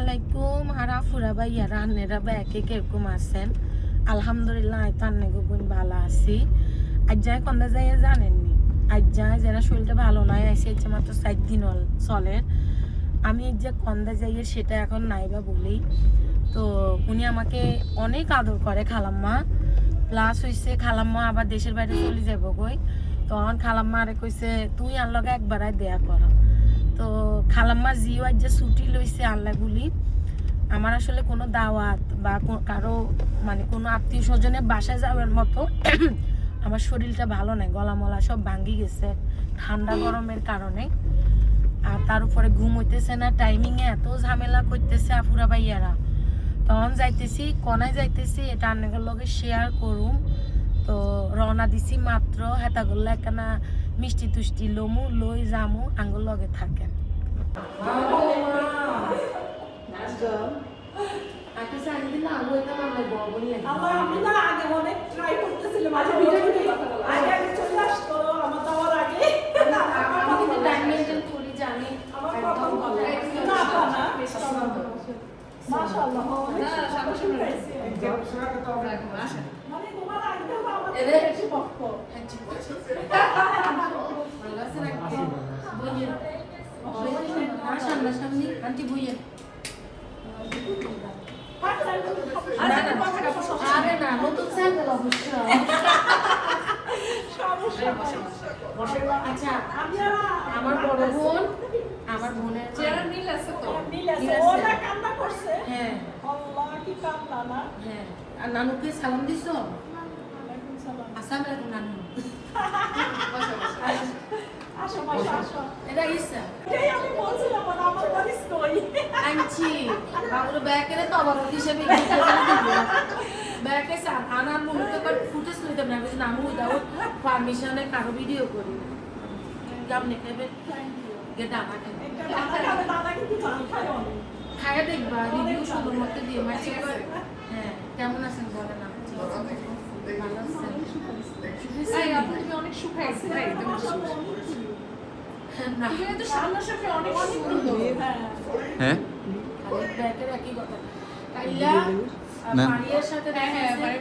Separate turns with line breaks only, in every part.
আলাইকুম আর আফুরা ভাইয়া রান্নেরা ব্যাকে কীরকম আছেন আলহামদুলিল্লাহ আই তো আন্নাগো বোন ভালো আছি আজ যাই কন্দা যাই জানেননি আজ যাই যারা শরীরটা ভালো নাই আইসি হচ্ছে মাত্র সাত দিন হল চলে আমি এই যে কন্দা যাই সেটা এখন নাইবা বলি তো উনি আমাকে অনেক আদর করে খালাম্মা। প্লাস হইছে খালাম্মা আবার দেশের বাইরে চলে যাব কই। তখন খালাম্মা আরে কইছে, তুই আর লগে একবার আয়, দেয়া কর। তো খালাম্মা জিও আজ যে ছুটি লইছে আল্লাহগুলি আমার আসলে কোনো দাওয়াত বা কারও মানে কোনো আত্মীয় স্বজনের বাসায় যাওয়ার মতো আমার শরীরটা ভালো নাই গলা মলা সব ভাঙ্গি গেছে, ঠান্ডা গরমের কারণে। আর তার উপরে ঘুম হইতেছে না টাইমিংয়ে এত ঝামেলা করতেছে আফুরা ভাইয়ারা। তখন যাইতেছি, কনায় যাইতেছি, এটা আন্নাগের লগে শেয়ার করুম। তো রওনা দিছি মাত্র হেতাগুল্লা একখানা মিষ্টি তুষ্টি লমু লই জামু আঙ্গুর লগে থাকেন।
আমার আমি না আগে অনেক ট্রাই করতেছিলাম আগে ভিডিও আগে আগে চলে আসতো আমার যাওয়ার আগে আমার প্রথম কথা না আপা না মাশাআল্লাহ অনেক সামনে পেয়েছি মানে তোমার আগে আমার
এদের-
বেশি ভক্ত
আন্টি বইয়ের
আরে কথাটা সমস্যা
আরে না নতুন স্যান্ডেল অবশ্যই আচ্ছা আমার বড় বোন আমার বোনের
চেহারা মিল আছে তো
মিল আছে
মিল
কান্না করছে
হ্যাঁ
আল্লাহ কি কান্না না
হ্যাঁ আর নানুকে সালাম দিছো আসসালামু আলাইকুম নানু
আসো আসো
এটা ইসা
এটাই আমি বলছিলাম মানে আমার বাড়ির কই
আনছি বাবুর ব্যাকেরে তো আবার হিসেবে ব্যাকে আনার মুহূর্তে করে ফুটেজ লইতে না বুঝি নামু উইদাউট পারমিশনে কারও ভিডিও করি কেমনে খাবে গেটা
খায়
দেখবা রিভিউ সুন্দর মতো দিয়ে। মাঝে হ্যাঁ কেমন আছেন বলেন আপনি ভালো আছেন।
এই অনেক শুকাইছে তাই তুমি
না।
তুমি অনেক সুন্দর।
হ্যাঁ।
হ্যাঁ?
খালি একই কথা। কাইলা
না।
মারিয়ার সাথে
হ্যাঁ হ্যাঁ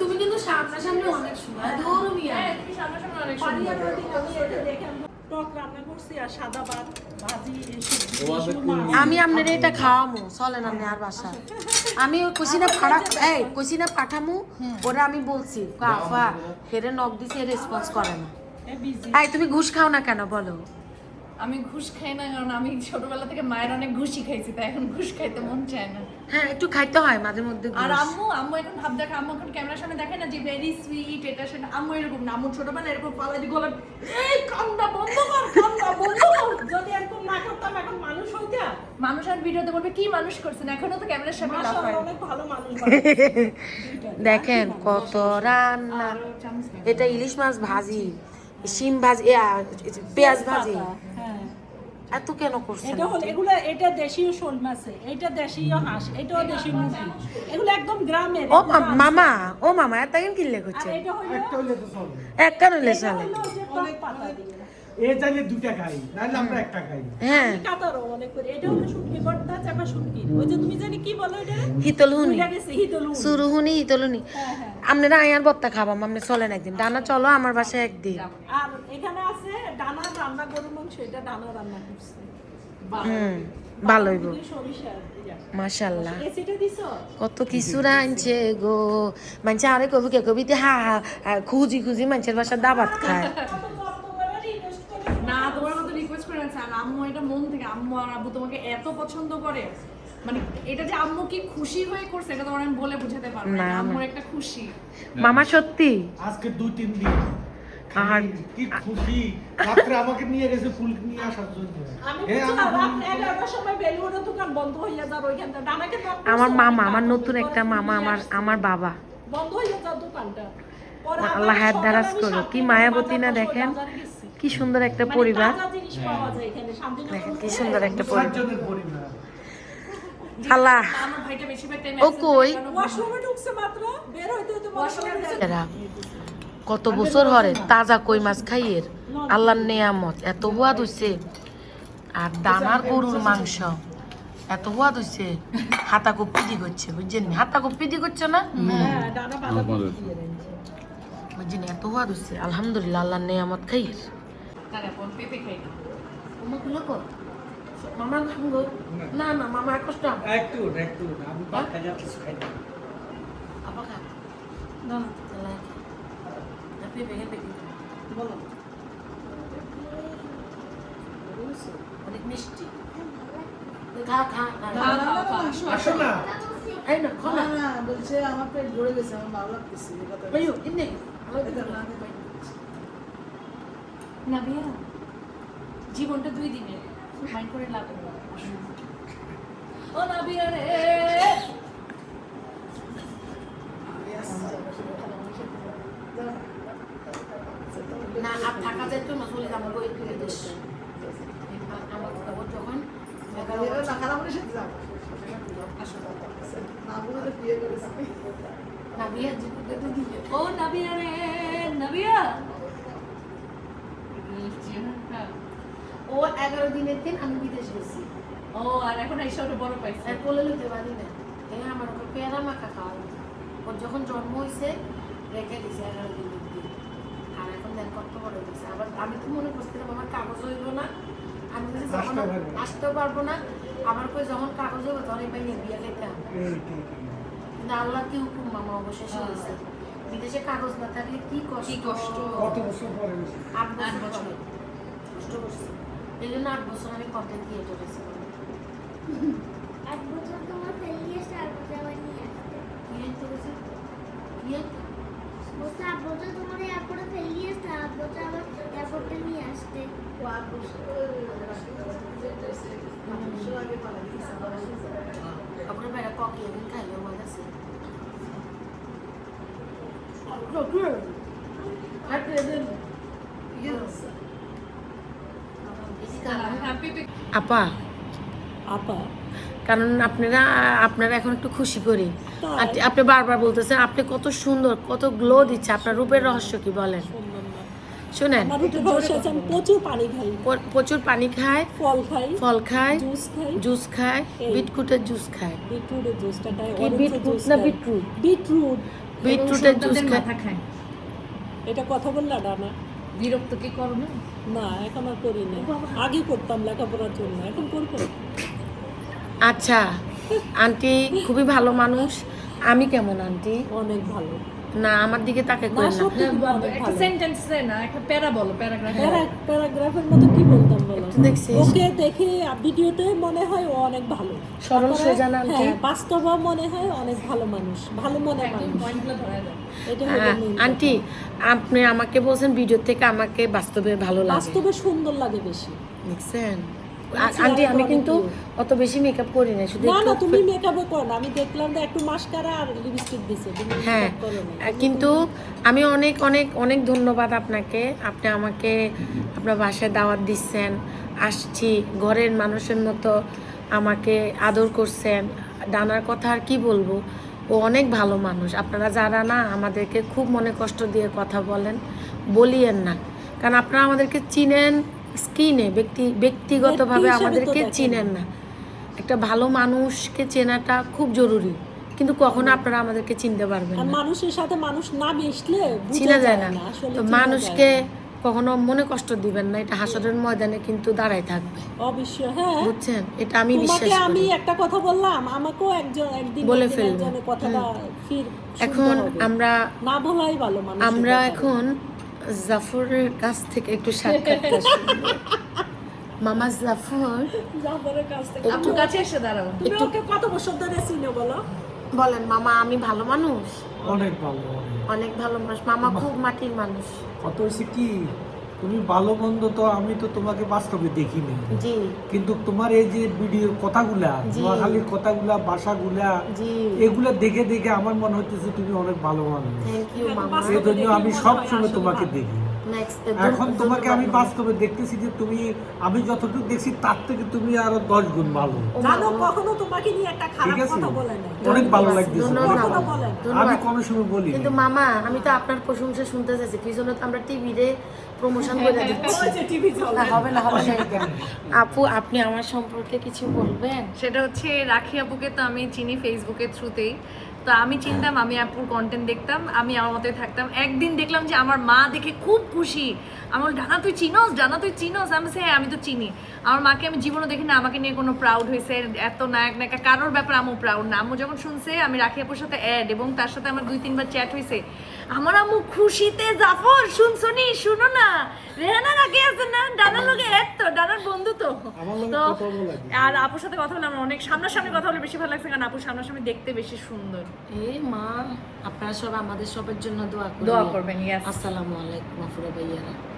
তুমি কিন্তু সামনাসামনি অনেক দৌড় মিয়া
হ্যাঁ সামনাসামনি অনেক
পানিয়া আমি এটা দেখে আমি টক রান্না করছি আর সাদা ভাত ভাজি এই সবজি সুরমা।
আমি আপনার এটা খাওয়ামো চলেন আপনি আর বাসা আমি ওই কুসিনা ফাড়া এই কুসিনা পাঠামু ওরা আমি বলছি কাফা হেরে নক দিছে রেসপন্স করে না। এই তুমি ঘুষ খাও না কেন বলো।
আমি ঘুষ খাই না কারণ আমি ছোটবেলা থেকে মায়ের অনেক ঘুষি খাইছি তাই এখন ঘুষ খাইতে মন চায় না।
হ্যাঁ একটু খাইতে হয় মাঝে মধ্যে
আর আম্মু আম্মু এখন ভাব দেখে আম্মু এখন ক্যামেরার সামনে দেখে না যে ভেরি সুইট এটা সেটা আম্মু এরকম না আম্মু ছোটবেলা এরকম পালা দিয়ে গলা এই কান্না বন্ধ কর কান্না বন্ধ কর।
যদি এরকম না করতাম এখন মানুষ হইতা।
মানুষ আর ভিডিওতে বলবে কি মানুষ করছেন এখনও তো ক্যামেরার সামনে লাফায়
অনেক ভালো মানুষ
দেখেন কত রান্না। এটা ইলিশ মাছ ভাজি শিম ভাজি পেঁয়াজ ভাজি।
হ্যাঁ
এত কেন করছেন?
এটা হলো এগুলো এটা দেশীয় শোল মাছে এটা দেশীয় হাঁস এটাও দেশীয় মুরগি এগুলো একদম গ্রামের
ও মামা ও মামা এত কেন কিনলে করছে
হলো
এক কেন হলে চলে
এ চাইলে দুটা খাই নাহলে আমরা একটা খাই
হ্যাঁ।
কাতারও অনেক করে এটা হলো শুটকি ভর্তা চাপা শুটকি। ওই যে তুমি জানি কি বলো এটা
হিতলহুনি সুরুহুনি হিতলহুনি
হ্যাঁ হ্যাঁ।
আপনারা আয়ার বত্তা খাবাম আপনি চলেন একদিন। ডানা চলো আমার বাসায় একদিন।
আর এখানে আছে ডানা রান্না গরুর মাংস এটা ডানা রান্না করছে।
হুম ভালো হইব।
বাবা সরিষা ইয়া।
মাশাল্লাহ। কত কিছু রাঁধছে গো। মানুষ আরে কবি কে কবিতে হা হা হা, খুঁজি খুঁজি মানুষের বাসা দাবাত খায়
কত যত্ন করে invest করে
না তোমার মতো আছে আর আম্মু এটা মন থেকে আম্মু আর আব্বু তোমাকে এত পছন্দ করে। মানে এটা যে আম্মু কি খুশি হয়ে করছে এটা তোমার আমি বলে বুঝাতে পারব না। আম্মুর একটা খুশি।
মামা সত্যি?
আজকে দুই তিন দিন।
আর
কি খুশি? রাত্রে আমাকে নিয়ে গেছে ফুল নিয়ে আসার জন্য।
আমি
হ্যাঁ,
আমার মামা আমার নতুন একটা মামা আমার আমার বাবা।
বন্ধ হইয়া যাও দোকানটা।
আল্লাহ হায়াত দারাজ করো। কি মায়াবতী না দেখেন? কি সুন্দর একটা
মানে
পরিবার।
তাজা জিনিস পাওয়া যায় এখানে, শান্তিনগর
দেখেন কি সুন্দর একটা পরিবার। খালা। ও কই?
হয়
কত বছর হরে তাজা কই মাছ খাইয়ের। আল্লাহর নেয়ামত এত হুয়াদ হইছে আর দানার গরুর মাংস এত হুয়াদ হচ্ছে হাতা খুব পিদি করছে বুঝছেন হাতা খুব পিদি করছে না?
হ্যাঁ।
বুঝছেন এত হুয়াদ হচ্ছে আলহামদুলিল্লাহ আল্লাহ নেয়ামত খাইয়ের।
বোন পেঁপে খাই না।
মামা খাব না। না মামা কষ্ট
একটু না, একটু না, আমি ভাত খাই না, কিছু খাই না।
আপা খা। না না আপনি ভেঙে
বলো।
অনেক মিষ্টি। খা খা
আসো,
না।
এই না খা
না, বলছে আমার পেট ভরে গেছে আমার ভালো লাগতেছে এই কথা
ইন্নে।
এটা না,
বিয়া জীবনটা দুই দিনের। মাইন্ড করে লাভ ও না বিয়া রে।
না আর থাকা যায় তো না চলে যাব ওই দেশ। আমার খবর যখন এগারো
এরা
বছর
না, খালামণির সাথে যাব। না, বলে তো বিয়ে করেছে।
না বিয়ের জীবনটা তো দিবে
ও নাবিয়া রে নাবিয়া
ও এগারো দিনের দিন আমি বিদেশ গেছি।
ও আর এখন এসে ওটা বড় পাইছে।
আর কোলে লইতে পারি না এই আমার ওকে পেয়ারা মাখা খাওয়া ওর যখন জন্ম হয়েছে রেখে দিছে এগারো দিনের দিন। আর এখন দেখ কত বড় হয়েছে আবার আমি তো মনে করছিলাম আমার কাগজ হইব না। আমি যখন
আসতে পারব না।
আসতেও পারব না। আবার কই যখন কাগজ হবে। তখন এই বাইরে বিয়ে খেতে। কিন্তু আল্লাহ কি হুকুম মামা অবশেষে হয়েছে বিদেশে কাগজ না থাকলে কি কষ্ট?
কষ্ট।
কত বছর পরে
আট
আট
বছর। কষ্ট করছে। এই জন্য আট বছর আমি কন্টেন্ট ক্রিয়েটর হয়েছি।
এক বছর তোমার ফেলিয়ে এসে আর বছর আবার নিয়ে আসতে আট বছর তোমার এয়ারপোর্টে ফেলিয়ে এসে আট বছর আবার এয়ারপোর্টে নিয়ে আসতে
ও আট বছর, আট।
আপনার বেড়া ককি একদিন খাইলে আমার কাছে আপা।
আপা।
কারণ আপনারা আপনারা এখন একটু খুশি করি। আপনি বারবার বলতেছেন আপনি কত সুন্দর কত গ্লো দিচ্ছে আপনার রূপের রহস্য কি বলেন? শুনেন।
প্রচুর পানি খাই।
প্রচুর পানি খায়
ফল খাই
ফল খায়
জুস খাই।
জুস খায় বিটকুটের জুস খায়।
বিটরুটের জুসটা
কি বিটরুট না। বিটরুট?
বিটরুট।
বিটরুটের জুস
মাথা খায়।
এটা কথা বললা ডানা
বিরক্ত কি করো না?
না এখন আর করি না আগে করতাম লেখাপড়ার জন্য এখন করব।
আচ্ছা আন্টি খুবই ভালো মানুষ। আমি কেমন আন্টি?
অনেক ভালো।
না আমার দিকে তাকে
না
করেন না।
একটা সেন্টেন্সে না একটা প্যারা বলো প্যারাগ্রাফ
প্যারা- প্যারাগ্রাফের মতো কি বলতাম বলো?
দেখছি।
ওকে দেখে ভিডিওতে মনে হয় ও অনেক ভালো।
সরল সোজা না আন্টি?
হ্যাঁ বাস্তব মনে হয় অনেক ভালো মানুষ ভালো মনে
একদম
মানুষ।
পয়েন্টগুলো ধরা যায়
হ্যাঁ, আন্টি আপনি আমাকে বলছেন ভিডিও থেকে আমাকে বাস্তবে ভালো। লাগে।
বাস্তবে সুন্দর লাগে বেশি।
দেখছেন আন্টি আমি কিন্তু অত বেশি মেকআপ করি না শুধু
না না তুমি মেকআপও করো না। আমি দেখলাম যে একটু মাস্কারা আর লিপস্টিক দিছে
হ্যাঁ কিন্তু আমি অনেক অনেক অনেক ধন্যবাদ আপনাকে। আপনি আমাকে আপনার বাসায় দাওয়াত দিচ্ছেন আসছি ঘরের মানুষের মতো আমাকে আদর করছেন। ডানার কথা আর কি বলব? ও অনেক ভালো মানুষ। আপনারা যারা না আমাদেরকে খুব মনে কষ্ট দিয়ে কথা বলেন বলিয়েন না। কারণ আপনারা আমাদেরকে চিনেন স্কিনে ব্যক্তি ব্যক্তিগতভাবে আমাদেরকে। চিনেন না। একটা ভালো মানুষকে চেনাটা খুব জরুরি। কিন্তু কখনো আপনারা আমাদেরকে চিনতে পারবেন না।
মানুষের সাথে মানুষ না মিশলে
চিনা যায় না। তো মানুষকে কখনো মনে কষ্ট দিবেন না। এটা হাসরের ময়দানে কিন্তু দাঁড়ায় থাকবে।
অবশ্যই হ্যাঁ।
বুঝছেন? এটা আমি বিশ্বাস
তোমাকে আমি একটা কথা বললাম আমাকেও একজন একদিন
বলে
একদিন
ফেলবে।
কথাটা
এখন আমরা
না বলাই ভালো মানুষ
আমরা এখন জাফরের কাছ থেকে একটু সাক্ষাৎকার মামা জাফর
জাফরের কাছ থেকে।
আপুর কাছে এসে দাঁড়াও।
তুমি ওকে কত বছর ধরে চিনো বলো?
বলেন মামা আমি ভালো মানুষ?
অনেক ভালো অনেক।
অনেক ভালো মানুষ। মামা। খুব মাটির মানুষ।
কত হয়েছে কি? তুমি ভালো মন্দ তো আমি তো তোমাকে বাস্তবে দেখিনি।
জি।
কিন্তু তোমার এই যে ভিডিওর কথাগুলা। নোয়াখালীর কথাগুলা ভাষাগুলা
জি।
এগুলা দেখে দেখে আমার মনে হচ্ছে তুমি অনেক ভালো মানুষ। এই জন্য আমি সব সময়
আসলে
তোমাকে দেখি। এখন তোমাকে আমি বাস্তবে দেখতেছি যে তুমি আমি যতটুকু দেখছি তার থেকে তুমি আরও দশ গুণ ভালো।
জানো কখনো তোমাকে নিয়ে একটা খারাপ কথা বলে নাই।
অনেক ভালো লাগতেছে আমি কোনো সময় বলি
কিন্তু মামা আমি তো আপনার প্রশংসা শুনতে চাইছি। পিছনে তো আমরা টিভিতে প্রমোশন করে দিচ্ছি।
ওই যে টিভি চলে।
না, হবে না হবে না আপু আপনি আমার সম্পর্কে কিছু বলবেন?
সেটা হচ্ছে রাখি আপুকে তো আমি চিনি ফেসবুকের থ্রুতেই তো আমি চিনতাম আমি আপুর কন্টেন্ট দেখতাম আমি আমার মতোই থাকতাম। একদিন দেখলাম যে আমার মা দেখে খুব খুশি। আমার ডানা তুই চিনস? ডানা তুই চিনস? আমি বলছি, হ্যাঁ আমি তো চিনি। আমার মাকে আমি জীবনে দেখি না আমাকে নিয়ে কোনো প্রাউড হয়েছে এত নায়ক নায়িকা কারোর ব্যাপারে আম্মু প্রাউড না। আম্মু যখন শুনছে আমি রাখি আপুর সাথে অ্যাড এবং তার সাথে আমার দুই তিনবার চ্যাট হয়েছে আমার আম্মু খুশিতে জাফর শুনছো নি শুনো না। রেহানা রাখি আছে না? ডানার লোকে অ্যাড তো ডানার বন্ধু তো। তো। আর আপুর সাথে কথা বলে আমার অনেক সামনাসামনি কথা বলে বেশি ভালো লাগছে কারণ আপুর সামনাসামনি দেখতে বেশি সুন্দর।
এ মা আপনারা সব আমাদের সবার জন্য দোয়া করবেন।
দোয়া করবেন,
আসসালামু আলাইকুম আফুরা ভাইয়ারা।